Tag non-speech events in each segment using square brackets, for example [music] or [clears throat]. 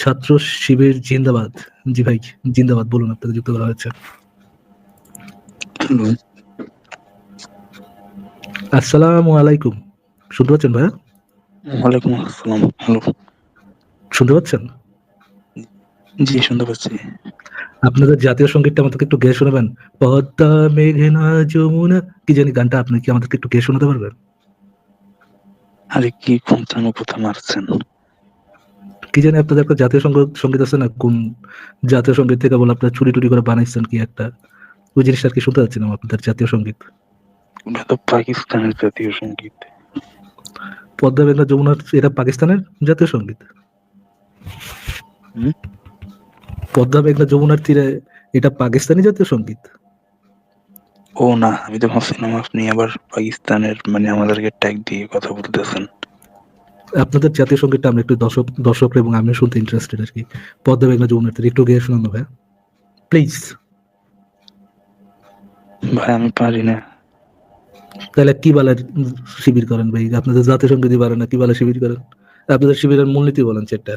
ছাত্র শিবির জিন্দাবাদ। জি ভাই জিন্দাবাদ বলুন আপনাকে যুক্ত করা হয়েছে। আসসালামু আলাইকুম। শুনতে পাচ্ছেন ভাইয়া? ওয়ালাইকুম আসসালাম। হ্যালো। শুনতে পাচ্ছেন? জি শুনতে পাচ্ছি। আপনাদের জাতীয় সঙ্গীতটা আমাদেরকে একটু গেয়ে শোনাবেন। পদ্মা মেঘনা যমুনা। কি জানি গানটা আপনি কি আমাদেরকে একটু গেয়ে শোনাতে পারবেন? আরে কি কথা মারছেন কি জানি আপনাদের একটা জাতীয় সঙ্গ- সংগীত আছে না? কোন জাতীয় সংগীত থেকে বলে আপনার চুরি টুরি করে বানাইছেন কি একটা? ওই জিনিসটা আর কি শুনতে পাচ্ছি না আপনাদের জাতীয় সংগীত। ওটা তো পাকিস্তানের জাতীয় সংগীত। পদ্মা মেঘনা যমুনার এটা পাকিস্তানের জাতীয় সংগীত? পদ্মা মেঘনা যমুনার তীরে এটা পাকিস্তানি জাতীয় সংগীত? ও না আমি তো ভাবছিলাম আপনি আবার পাকিস্তানের মানে আমাদেরকে ট্যাগ দিয়ে কথা বলতেছেন। আপনাদের জাতীয় সঙ্গীতটা আমরা একটু দর্শক দর্শক এবং আমি শুনতে ইন্টারেস্টেড আর কি। পদ্মা মেঘনা যমুনার তীরে একটু গিয়ে শোনানো ভাই প্লিজ ভাই আমি পারি না। তাহলে কি বালের শিবির করেন ভাই? আপনাদের জাতীয় সঙ্গীতই পারেন না কি বালের শিবির করেন? আপনাদের শিবিরের মূলনীতি বলেন সেটা।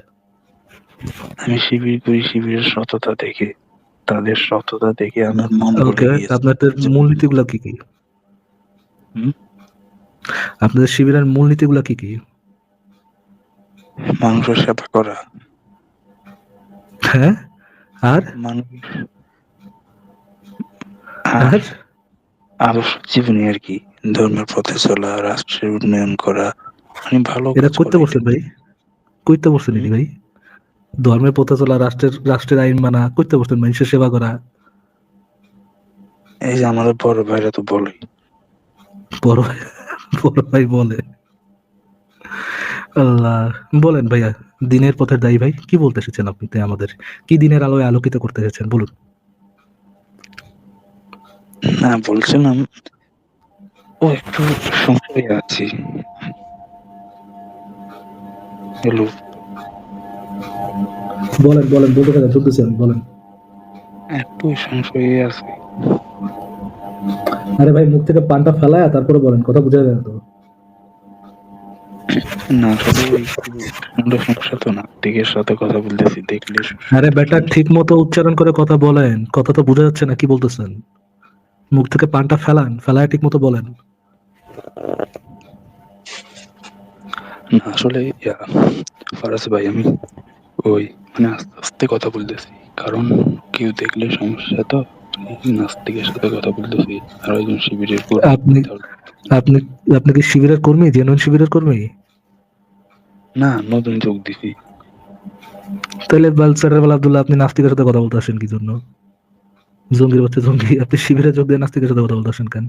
আমি শিবির করি শিবিরের সততা দেখে। তাদের সততা দেখে আমার মন ওকে আপনাদের মূলনীতি গুলা কি? কি? আপনাদের শিবিরের মূলনীতি গুলা কি কি? মানুষ সেবা করা। হ্যাঁ? আর? মানুষ আর? আর? আদর্শ জীবনী আর কি। ধর্মের পথে চলা রাষ্ট্রের উন্নয়ন করা। মানে ভালো এটা করতে করা। বসছেন ভাই। করতে নাকি ভাই। ধর্মের পথে চলা রাষ্ট্রের রাষ্ট্রের আইন মানা করতে বসছেন মানুষের সেবা করা। এই যে আমাদের বড় ভাইরা তো বলে বড় ভাই বড় ভাই বলে। আল্লাহ বলেন ভাইয়া দিনের পথের দায়ী ভাই কি বলতে এসেছেন আপনি আমাদের? কি দিনের আলোয় আলোকিত করতে এসেছেন? বলুন। না বলছিলাম ও একটু সংশয়ে আছি। হ্যালো। বলেন বলেন বলতে থাকেন শুনতেছি আমি বলেন। একটু সংশয়ে আছি। আরে ভাই মুখ থেকে পানটা ফেলায় তারপরে বলেন কথা বুঝা যায় তো। না ওই সমস্যা তো না। দিকের সাথে কথা বলতেছি দেখলে আরে বেটা ঠিক মতো উচ্চারণ করে কথা বলেন। কথা তো বোঝা যাচ্ছে না কি বলতেছেন? মুখ থেকে পানটা ফেলান ফেলায় ঠিক মতো বলেন। না আসলে ফারাজ ভাই আমি ওই মানে আস্তে আস্তে কথা বলতেছি। কারণ কেউ দেখলে সমস্যা তো নাস্তিকের সাথে কথা বলতেছি। আর একজন শিবিরের আপনি আপনি আপনি কি শিবিরের কর্মী জেনুইন শিবিরের কর্মী? না নতুন যোগ দিছি। তাহলে বালসারের বেলা আব্দুল্লাহ আপনি নাস্তিকের সাথে কথা বলতে আসেন কি জন্য জঙ্গির বাচ্চা জঙ্গি আপনি শিবিরে যোগ দিয়ে নাস্তিকের সাথে কথা বলতে আসেন কেন?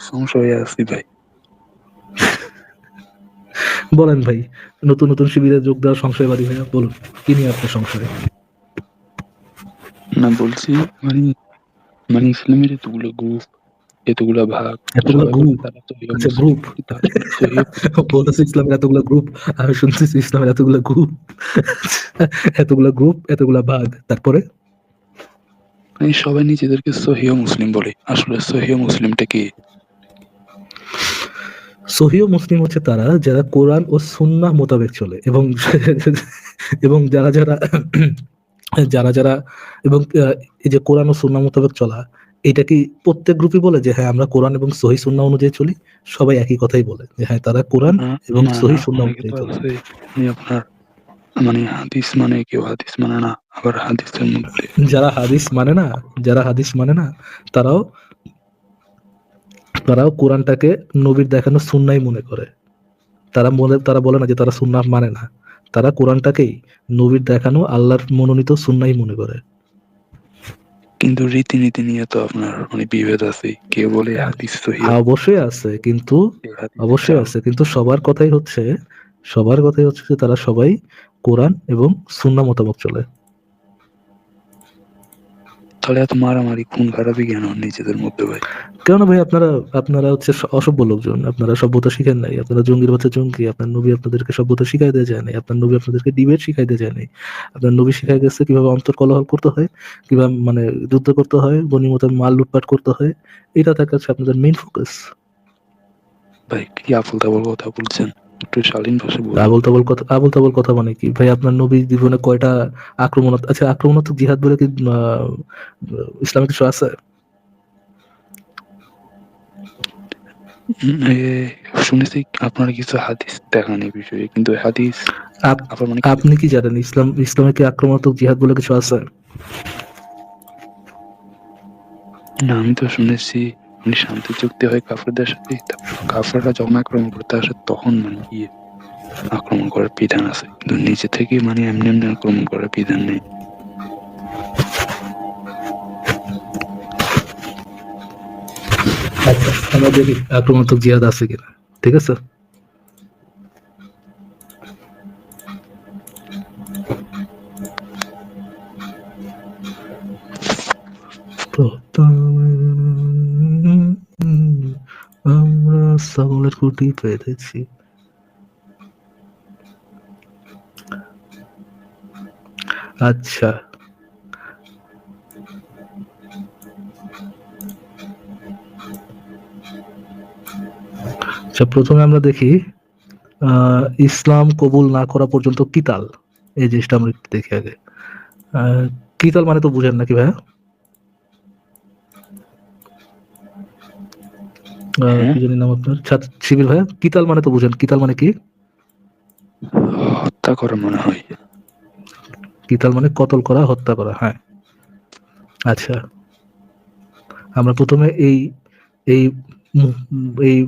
সংশয়ে আছি ভাই। [laughs] বলেন ভাই নতুন নতুন শিবিরে যোগ দেওয়ার সংশয়বাদী ভাইয়া বলুন কি নিয়ে আপনার সংশয়? না বলছি মানে মানে ইসলামের এতগুলো গ্রুপ এতগুলো ভাগ আচ্ছা গ্রুপ এই- [laughs] বলতেছে ইসলামের এতগুলো গ্রুপ আমি শুনতেছি ইসলামের এতগুলো গ্রুপ [laughs] এতগুলো গ্রুপ এতগুলো ভাগ তারপরে? মানে সবাই নিজেদেরকে মুসলিম বলে। আসলে মুসলিমটা কি? মুসলিম হচ্ছে তারা যারা কোরআন ও সুন্নাহ মোতাবেক চলে এবং [laughs] এবং যারা যারা [clears throat] যারা যারা এবং এই যে কোরআন ও সুন্নাহ মোতাবেক চলা এটা কি প্রত্যেক গ্রুপই বলে যে হ্যাঁ আমরা কোরআন এবং সহি সুন্নাহ অনুযায়ী চলি? সবাই একই কথাই বলে যে হ্যাঁ তারা কোরআন এবং সহি না, সুন্নাহ অনেকে অনুযায়ী চলে। মানে আপনার মানে হাদিস মানে কেউ হাদিস মানে না আবার হাদিসের মধ্যে যারা হাদিস মানে না যারা হাদিস মানে না তারাও তারাও কোরআনটাকে নবীর দেখানো সুন্নাই মনে করে। তারা মনে তারা বলে না যে তারা সুন্নাহ মানে না। তারা কোরআনটাকেই নবীর দেখানো আল্লাহর মনোনীত সুন্নাই মনে করে। কিন্তু রীতিনীতি নিয়ে তো আপনার মানে বিভেদ আছে। কেউ বলে হাদিস সহি। হ্যাঁ, অবশ্যই আছে কিন্তু অবশ্যই আছে কিন্তু সবার কথাই হচ্ছে সবার কথাই হচ্ছে যে তারা সবাই কোরআন এবং সুন্না মতামত চলে। তাহলে এত মারামারি খুন খারাপি কেন নিজেদের মধ্যে ভাই? কেন ভাই? আপনারা আপনারা হচ্ছে অসভ্য লোকজন। আপনারা সভ্যতা শিখেন নাই। আপনারা জঙ্গির বাচ্চা জঙ্গি। আপনার নবী আপনাদেরকে সভ্যতা শিখাই দেওয়া যায় নাই। আপনার নবী আপনাদেরকে ডিবেট শিখাই দেওয়া যায় নাই। আপনার নবী শিখাই গেছে কীভাবে অন্তর কলহল করতে হয় কীভাবে মানে যুদ্ধ করতে হয় গণিমতের মাল লুটপাট করতে হয়। এটা তার কাছে আপনাদের মেইন ফোকাস ভাই কি আফল তাফল কথা বলছেন? একটু শালীন ভাষায় বলুন আবল তাবল কথা আবল তাবল কথা মানে কি? ভাই আপনার নবী জীবনে কয়টা আচ্ছা আক্রমণাত্মক জিহাদ বলে কি ইসলামে কিছু আছে? শুনেছি আপনার কিছু হাদিস দেখান এই বিষয়ে কিন্তু হাদিস মানে? আপনি কি জানেন ইসলাম ইসলামে কি আক্রমণাত্মক জিহাদ বলে কিছু আছে? না আমি তো শুনেছি মানে শান্তি চুক্তি হয় কাফেরদের সাথে কাফেররা যখন আক্রমণ করতে আসে, তখন মানে গিয়ে আক্রমণ করার বিধান আছে? কিন্তু নিজে থেকে মানে এমনি এমনি আক্রমণ করার বিধান নেই। আমাদের আমরা দেখি আক্রমণাত্মক জিহাদ আছে কিনা? ঠিক আছে? ছাগলের কুটি পেরেছি আচ্ছা। আচ্ছা প্রথমে আমরা দেখি ইসলাম কবুল না করা পর্যন্ত কিতাল? এই জিনিসটা আমরা দেখি আগে। কিতাল মানে তো বুঝেন নাকি ভাইয়া? কি জানি নাম আপনার? ছাত্র শিবির ভাইয়া? কিতাল মানে তো বুঝেন। কিতাল মানে কি? হত্যা করা মনে হয়। কিতাল মানে কতল করা হত্যা করা হ্যাঁ। আচ্ছা। আমরা প্রথমে এই এই এই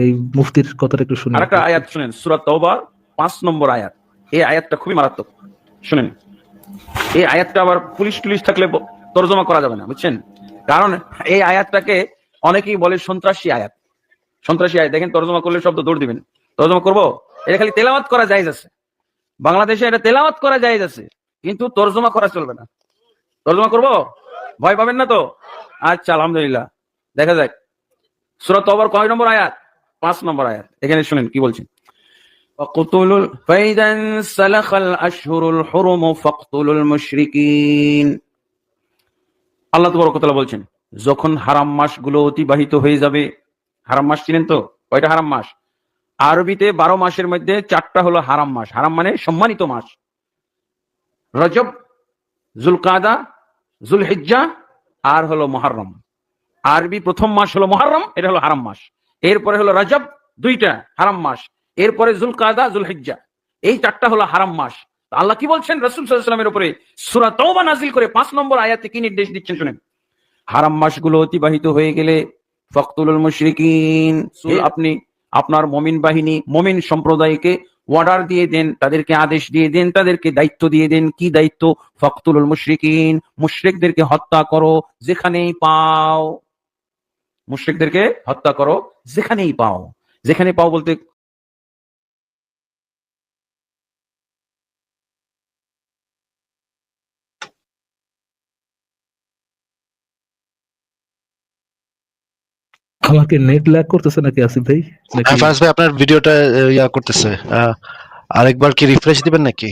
এই মুফতির কথাটা একটু শুনি। আরেকটা আয়াত শুনেন সুরাত তওবা পাঁচ নম্বর আয়াত। এই আয়াতটা খুবই মারাত্মক। শুনেন। এই আয়াতটা আবার পুলিশ টুলিশ থাকলে তর্জমা করা যাবে না বুঝছেন? কারণ এই আয়াতটাকে অনেকেই বলে সন্ত্রাসী আয়াত সন্ত্রাসী আয়াত দেখেন তর্জমা করলে শব্দ দৌড় দিবেন তর্জমা করব এটা খালি তেলাওয়াত করা যায় আছে বাংলাদেশে এটা তেলাওয়াত করা যায় আছে কিন্তু তর্জমা করা চলবে না তর্জমা করব ভয় পাবেন না তো আচ্ছা আলহামদুলিল্লাহ দেখা যাক সুরাত তওবার কয় নম্বর আয়াত পাঁচ নম্বর আয়াত এখানে শুনেন কি বলছেন فاقتلوا فإذا انسلخ الأشهر الحرم فاقتلوا المشركين আল্লাহ তবরকতলা বলছেন যখন হারাম মাসগুলো অতিবাহিত হয়ে যাবে, হারাম মাস চিনেন তো? কয়টা হারাম মাস? আরবিতে বারো মাসের মধ্যে চারটা হলো হারাম মাস। হারাম মানে সম্মানিত মাস। রজব, জুলকাদা, জুলহিজ্জা আর হলো মহারম আরবি প্রথম মাস হলো মহারম এটা হলো হারাম মাস। এরপরে হলো রজব, দুইটা হারাম মাস। এরপরে জুলকাদা, জুলহিজ্জা। এই চারটা হলো হারাম মাস। আল্লাহ কি বলছেন? রসুল সাল্লামের উপরে সুরা তওবা নাজিল করে পাঁচ নম্বর আয়াতে কি নির্দেশ দিচ্ছেন শুনেন। হারাম মাসগুলো অতিবাহিত হয়ে গেলে ফখতুল মুশরিকিন। আপনি আপনার মমিন বাহিনী মমিন সম্প্রদায়কে অর্ডার দিয়ে দেন তাদেরকে আদেশ দিয়ে দেন তাদেরকে দায়িত্ব দিয়ে দেন। কি দায়িত্ব? ফখতুল মুশরিকিন। মুশরিকদেরকে হত্যা করো যেখানেই পাও। মুশরিকদেরকে হত্যা করো যেখানেই পাও। যেখানে পাও বলতে আমাকে নেট ল্যাগ করতেছে নাকি আসিফ ভাই? নাকি হ্যাঁ, ফারাজ ভাই আপনার ভিডিওটা ইয়া করতেছে। আরেকবার কি রিফ্রেশ দিবেন নাকি?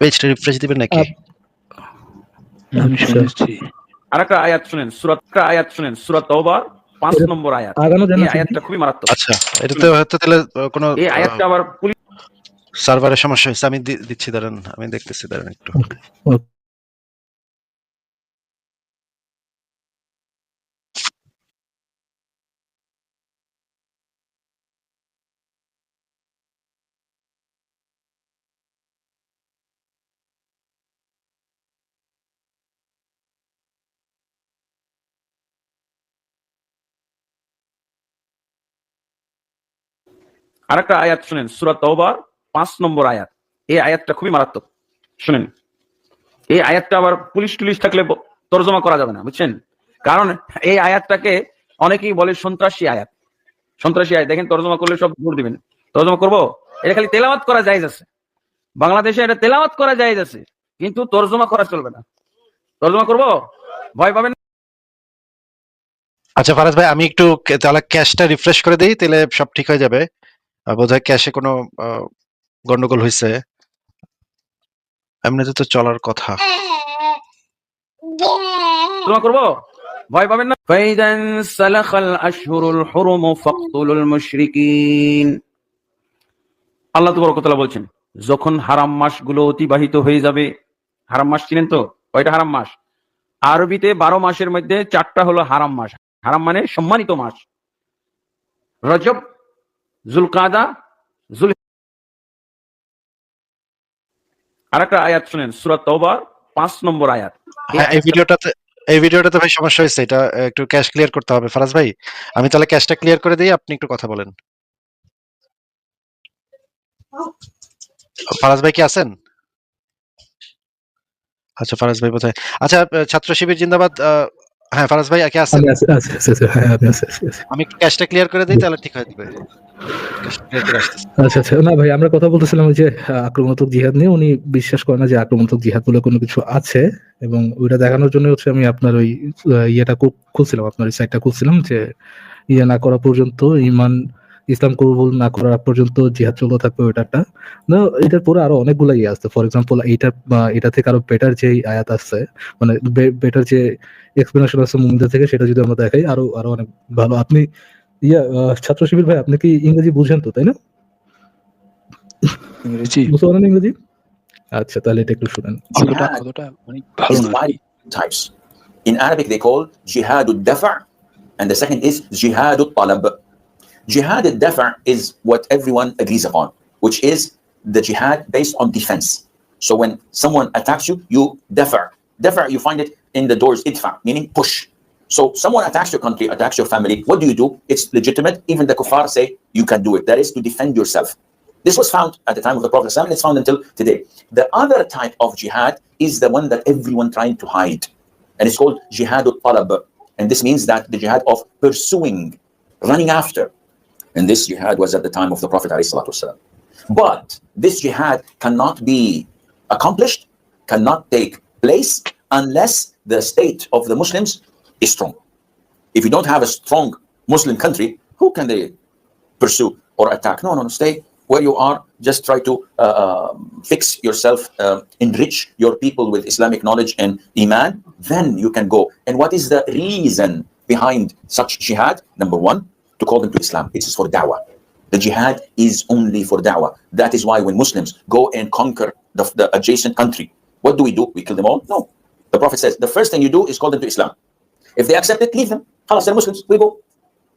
পেজটা রিফ্রেশ দিবেন নাকি? আমি আচ্ছা। আরেকটা আয়াত শুনেন সুরাত একটা আয়াত শুনেন সুরাত তওবার পাঁচ নম্বর আয়াত। আগানো যায় এই আয়াতটা খুবই মারাত্মক। আচ্ছা এটাতে হয়তো তাহলে কোনো এই আয়াতটা আবার পুলিশ সার্ভারের সমস্যা হয়েছে। আমি দিচ্ছি দাঁড়ান আমি দেখতেছি দাঁড়ান একটু। আরেকটা আয়াত শুনেন তওবার, পাঁচ নম্বর আয়াত। এই আয়াতটা খুবই মারাত্মক। শুনেন, এই আয়াতটা আবার পুলিশ টুলিশ থাকলে তর্জমা করা যাবে না, বুঝছেন? কারণ এই আয়াতটাকে অনেকেই বলে সন্ত্রাসী আয়াত। সন্ত্রাসী আয়াত, দেখেন তর্জমা করলে সব দৌড় দিবেন। তর্জমা করব? এটা খালি তেলাওয়াত করা যায় আছে। বাংলাদেশে এটা তেলাওয়াত করা যায় আছে, কিন্তু তর্জমা করা চলবে না। তর্জমা করব? ভয় পাবেন আচ্ছা ফারাজ ভাই, আমি একটু তাহলে ক্যাশটা রিফ্রেশ করে দিই, তাহলে সব ঠিক হয়ে যাবে। বোধহয় ক্যাশে কোনো গন্ডগোল হয়েছে এমনিতে তো চলার কথা। তর্জমা করব? ভয় পাবেন না? ফাইদান সালাখাল আশহুরুল হুরুম ফাকতুলুল মুশরিকিন। আল্লাহ বলছেন যখন হারাম মাসগুলো অতিবাহিত হয়ে যাবে হারাম মাস চিনেন তো? কয়টা হারাম মাস? আরবিতে বারো মাসের মধ্যে চারটা হলো হারাম মাস। হারাম মানে সম্মানিত মাস। রজব জুলকাদা, জুল আর একটা আয়াত শুনেন সুরাত পাঁচ নম্বর আয়াত। হ্যাঁ এই ভিডিওটাতে এই ভিডিওটাতে ভাই সমস্যা হয়েছে, এটা একটু ক্যাশ ক্লিয়ার করতে হবে। ফারাজ ভাই, আমি তাহলে ক্যাশটা ক্লিয়ার করে দিই, আপনি একটু কথা বলেন। ফারাজ ভাই কি আছেন? আচ্ছা ফারাজ ভাই বোধহয় আচ্ছা ছাত্র শিবির জিন্দাবাদ হ্যাঁ ফারাজ ভাই কি আছেন আমি হ্যাঁ আমি একটু ক্যাশটা ক্লিয়ার করে দিই তাহলে ঠিক হয়ে যাবে। আচ্ছা আচ্ছা না ভাই আমরা কথা বলতেছিলাম ওই যে আক্রমণাত্মক জিহাদ নিয়ে উনি বিশ্বাস করেন না যে আক্রমণাত্মক জিহাদ বলে কোনো কিছু আছে এবং ওইটা দেখানোর জন্য হচ্ছে আমি আপনার ওই ইয়েটা খুলছিলাম আপনার ওই সাইটটা খুলছিলাম যে ইয়ে না করা পর্যন্ত ইমান ইসলাম কবুল না করার পর্যন্ত জিহাদ চলতে থাকবে ওইটাটা না এটার পরে আরও অনেকগুলো ইয়ে আছে ফর এক্সাম্পল এইটা এটা থেকে আরও বেটার যে আয়াত আছে মানে বেটার যে এক্সপ্লেনেশন আছে মুমিনদের থেকে সেটা যদি আমরা দেখাই আরও আরও অনেক ভালো। আপনি ইয়া ছাত্র শিবির ভাই আপনি কি ইংরেজি বুঝেন তো তাই না? ইংরেজি? বুঝতে পারেন ইংরেজি? আচ্ছা তাহলে এটা একটু শুনেন। ভালো না। types. In Arabic, they call jihad al-dafa' and the second is jihad al-talab. Jihad al-dafa' is what everyone agrees upon, which is the jihad based on defense. So when someone attacks you, you dafa'. Dafa' you find it in the doors idfa, meaning push. So someone attacks your country, attacks your family. What do you do? It's legitimate. Even the kuffar say you can do it. That is to defend yourself. This was found at the time of the Prophet and it's found until today. The other type of jihad is the one that everyone trying to hide. And it's called jihad al-talab. And this means that the jihad of pursuing, running after. And this jihad was at the time of the Prophet ﷺ. But this jihad cannot be accomplished, cannot take place unless the state of the Muslims is strong. If you don't have a strong Muslim country, who can they pursue or attack? No, no, no. Stay where you are. Just try to uh, um, fix yourself, uh, enrich your people with Islamic knowledge and iman. Then you can go. And what is the reason behind such jihad? Number one, to call them to Islam. It is for da'wah. The jihad is only for da'wah. That is why when Muslims go and conquer the, the adjacent country, what do we do? We kill them all? No. The Prophet says the first thing you do is call them to Islam. If they accept it, leave them. Khalas, they're Muslims. We go.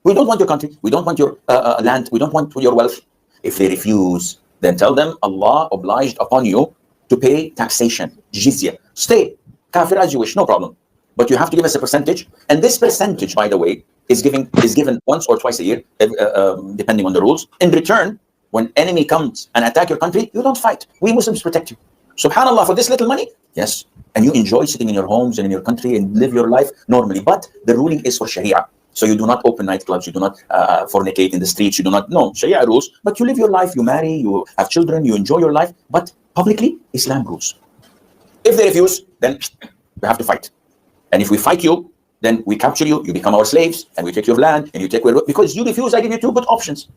We don't want your country. We don't want your uh, uh, land. We don't want your wealth. If they refuse, then tell them Allah obliged upon you to pay taxation, jizya. Stay, kafir as you wish, no problem. But you have to give us a percentage. And this percentage, by the way, is giving is given once or twice a year, uh, um, depending on the rules. In return, when enemy comes and attack your country, you don't fight. We Muslims protect you. Subhanallah, for this little money, yes. And you enjoy sitting in your homes and in your country and live your life normally. But the ruling is for Sharia. So you do not open nightclubs, you do not uh, fornicate in the streets, you do not, no, Sharia rules. But you live your life, you marry, you have children, you enjoy your life. But publicly, Islam rules. If they refuse, then we have to fight. And if we fight you, then we capture you, you become our slaves, and we take your land, and you take where, because you refuse, I give you two good options.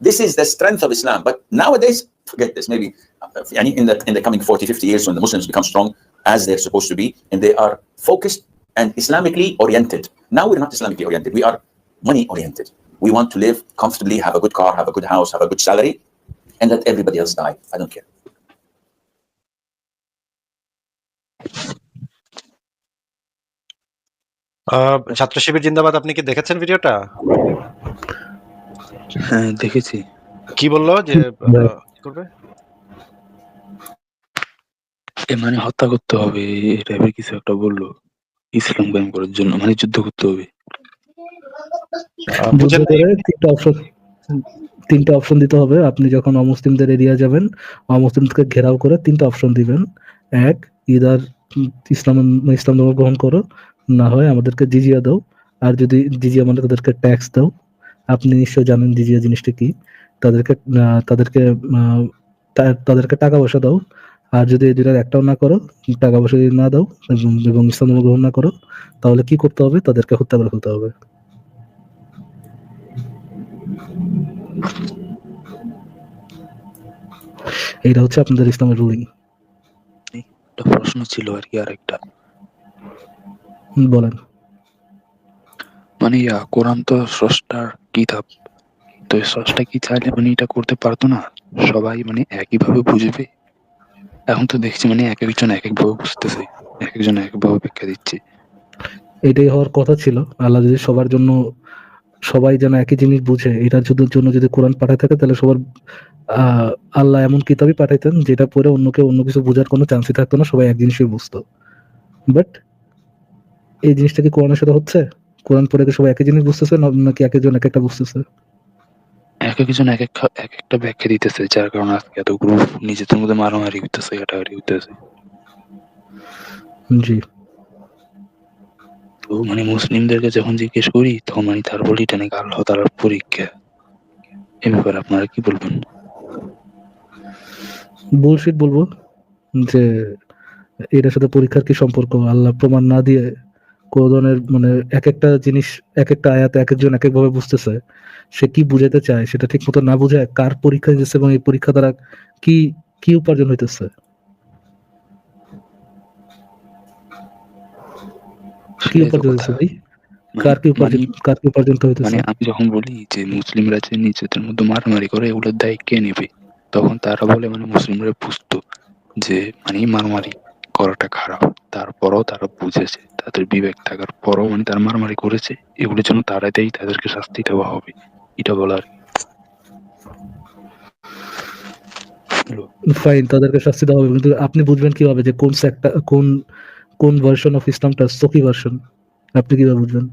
This is the strength of Islam. But nowadays, forget this, maybe uh, in the in the coming 40, 50 years when the Muslims become strong as they're supposed to be, and they are focused and Islamically oriented. Now we're not Islamically oriented, we are money oriented. We want to live comfortably, have a good car, have a good house, have a good salary, and let everybody else die. I don't care. আহ, ছাত্র শিবির জিন্দাবাদ আপনি কি দেখেছেন ভিডিওটা? হ্যাঁ দেখেছি। কি বলল যে করবে? এ মানে হত্যা করতে হবে এই টাইপের কিছু একটা বলল ইসলাম কায়েম করার জন্য মানে যুদ্ধ করতে হবে। তিনটা অপশন তিনটা অপশন দিতে হবে। আপনি যখন অমুসলিমদের এরিয়া যাবেন অমুসলিমদেরকে ঘেরাও করে তিনটা অপশন দিবেন। এক ইদার ইসলাম ইসলাম ধর্ম গ্রহণ করো। না হয় আমাদেরকে জিজিয়া দাও। আর যদি জিজিয়া মানে তাদেরকে ট্যাক্স দাও, আপনি নিশ্চয় জানেন জিজিয়া জিনিসটা কি। তাদেরকে তাদেরকে তাদেরকে টাকা পয়সা দাও। আর যদি এই দুটার একটাও না করো, টাকা পয়সা যদি না দাও, এবং ইসলাম গ্রহণ না করো, তাহলে কি করতে হবে? তাদেরকে হত্যা করে ফেলতে হবে। এইটা হচ্ছে আপনাদের ইসলামের রুলিং প্রশ্ন ছিল আর কি আর একটা বলেন। মানে ইয়া কোরআন তো স্রষ্টার কিতাব। তো স্রষ্টা কি চাইলে মানে এটা করতে পারতো না? সবাই মানে একইভাবে বুঝবে। এখন তো দেখছি মানে এক একজন এক একভাবে বুঝতেছে এক একজন এক একভাবে ব্যাখ্যা দিচ্ছে। এটাই হওয়ার কথা ছিল। আল্লাহ যদি সবার জন্য সবাই যেন একই জিনিস বুঝে এটার জন্য যদি কোরআন পাঠায় থাকে তাহলে সবার আহ, আল্লাহ এমন কিতাবই পাঠাইতেন যেটা পরে অন্য কেউ অন্য কিছু বোঝার কোনো চান্সই থাকতো না সবাই এক জিনিসই বুঝতো। বাট এই জিনিসটা কি কোরআনের সাথে হচ্ছে? কোরআন পড়ে কি সবাই একই জিনিস বুঝতেছে নাকি এক একজন এক একটা বুঝতেছে? এক একজন এক এক এক একটা ব্যাখ্যা দিতেছে যার কারণে আজকে এত গ্রুপ নিজেদের মধ্যে মারামারি হইতেছে কাটাকাটি হইতেছে। জি। তো মানে মুসলিমদেরকে যখন জিজ্ঞেস করি তখন মানে তার বলি এটা নাকি আল্লাহ তালার পরীক্ষা? এ ব্যাপারে আপনারা কি বলবেন? বুলশিট বলব যে এটার সাথে পরীক্ষার কি সম্পর্ক? আল্লাহ প্রমাণ না দিয়ে কোন ধরনের মানে এক একটা জিনিস এক একটা আয়াত এক একজন এক একভাবে বুঝতেছে সে কি বুঝাতে চায় সেটা ঠিক মতো না বুঝে কার পরীক্ষা দিতেছে এবং এই পরীক্ষা দ্বারা কি কি উপার্জন হইতেছে? কি উপার্জন হইতেছে ভাই? মানে- কার কি উপার্জন মানে- কার কি উপার্জনটা হইতেছে? মানে আমি যখন বলি যে মুসলিমরা যে নিজেদের মধ্যে মারামারি করে এগুলোর দায় কে নেবে? তখন তারা বলে মানে মুসলিমরা বুঝতো যে মানে মারামারি করাটা খারাপ। তারপরও তারা বুঝেছে তাদের বিবেক থাকার পরও মানে তারা মারামারি করেছে এগুলোর জন্য তারা দেয় তাদেরকে শাস্তি দেওয়া হবে। এটা বলার। ফাইন তাদেরকে শাস্তি দেওয়া হবে কিন্তু আপনি বুঝবেন কীভাবে যে কোন সেক্টা কোন কোন ভার্সন অফ ইসলামটা সকি ভার্সন আপনি কীভাবে বুঝবেন?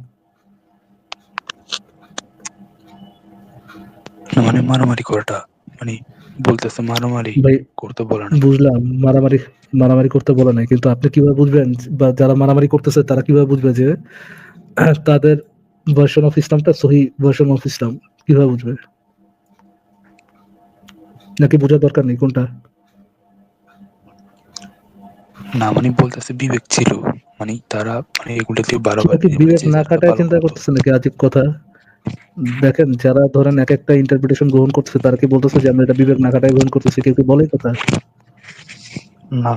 মানে মারামারি করাটা মানে বলতেছে মারামারি করতে বলে না বুঝলাম মারামারি মারামারি করতে বলে নাই কিন্তু আপনি কীভাবে বুঝবেন বা যারা মারামারি করতেছে তারা কীভাবে বুঝবে যে [clears throat] তাদের ভার্সন অফ ইসলামটা সহি ভার্সন অফ ইসলাম? কীভাবে বুঝবে? নাকি বোঝার দরকার নেই কোনটা? না মানে বলতেছে বিবেক ছিল মানে তারা মানে এগুলোতে সেটা বারবার বিবেক না কাটায় চিন্তা করতেছে নাকি আজীব কথা? দেখেন যারা ধরেন এক একটা ইন্টারপ্রিটেশন গ্রহণ করতেছে তারা কি বলতেছে যে আমরা এটা বিবেক না খাটায় গ্রহণ করতেছি? কেউ কি বলে কথা? না।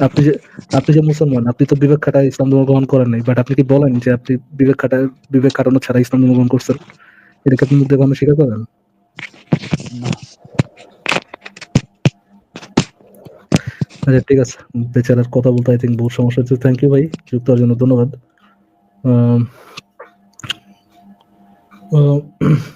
আপনি যে আপনি যে মুসলমান আপনি তো বিবেক খাটায় ইসলাম ধর্ম গ্রহণ করেন নাই বাট আপনি কি বলেন যে আপনি বিবেক খাটায় বিবেক খাটানো ছাড়া ইসলাম ধর্ম গ্রহণ করছেন? এটাকে আপনি মুখ দেখে স্বীকার করেন? আচ্ছা ঠিক আছে। বেচারার কথা বলতে আই থিঙ্ক বহুত সমস্যা হচ্ছে। থ্যাংক ইউ ভাই যুক্ত হওয়ার জন্য ধন্যবাদ। আম, আহ, [clears throat]